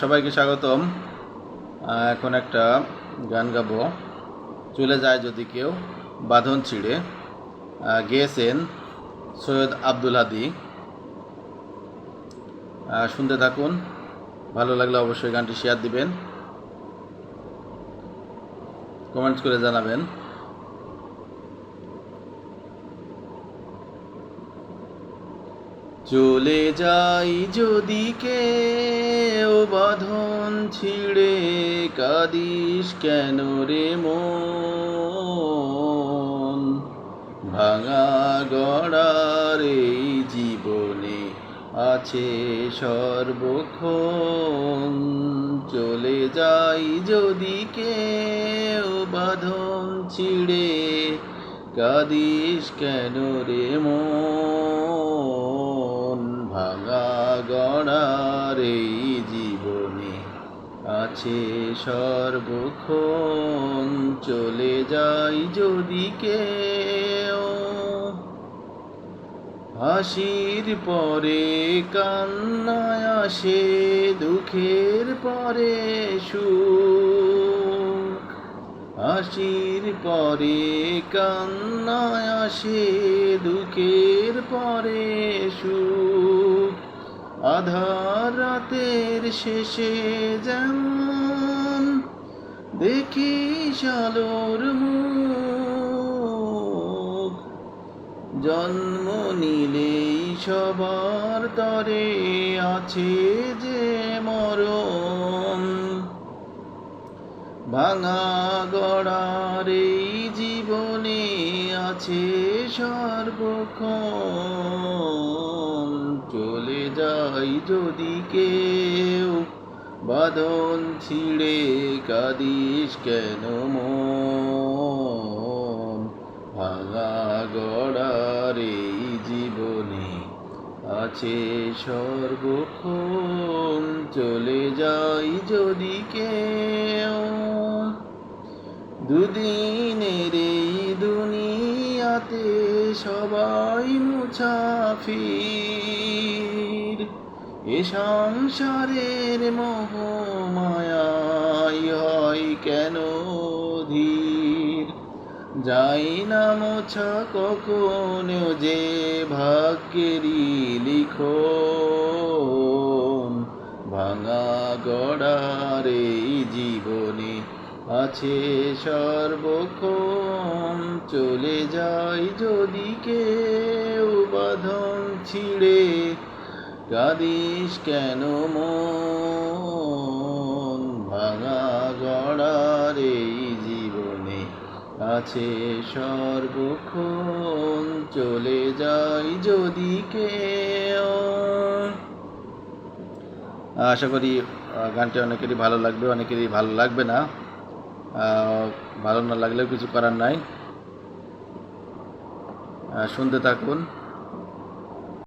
সবাইকে স্বাগতম। এখন একটা গান গাবো। চলে যায় যদি কেউ বাঁধন ছিঁড়ে। গেয়েছেন সৈয়দ আব্দুল হাদি। শুনতে থাকুন। ভালো লাগলে অবশ্যই গানটি শেয়ার দিবেন। কমেন্টস করে জানাবেন। চলে যাই যদি কে ও বাঁধন ছিঁড়ে, কাদিস কেন রে মন? ভাঙা গড়ার এই জীবনে আছে সর্বক্ষণ। চলে যাই যদি কেউ বাঁধন ছিঁড়ে, কাদিস কেন রে মন? গড়ার এই জীবনে আছে সর্বক্ষণ। চলে যাই যদি কেউ। হাসির পরে কান্নায় আসে, দুঃখের পরে সুখ। হাসির পরে কান্নায় আসে, দুঃখের পরে সুখ। আধার রাতের শেষে যেমন দেখি আলোর মুখ, জন্ম নিলেই সবার তরে আছে যে মরণ। ভাঙা গড়ার এই জীবনে আছে সর্বক্ষণ। যাই যদি কেউ। বাঁধন ছিঁড়ে কাদিস কেন মন? ভাঙা গড়ার এই জীবনে আছে সর্বক্ষণ চলে যাই যদি কেউ। দুদিনের এই দুনিয়াতে সবাই মুছাফির। এ সংসারের মোহ মায়াই হয় কেন ধীর? যাই না মোছা কখনো যে ভাগ্যেরই লিখন, ভাঙা গড়ার জীবনে আছে সর্বক্ষণ। চলে যাই যদি কেউ বাঁধন ছিঁড়ে কাদিস কেন মন? ভাঙা গড়ার এই জীবনে আছে সর্বক্ষণ চলে যাই যদি কেউ। আশা করি গানটি অনেকেরই ভালো লাগবে, অনেকেরই ভালো লাগবে না। ভালো না লাগলেও কিছু করার নাই। শুনতে থাকুন।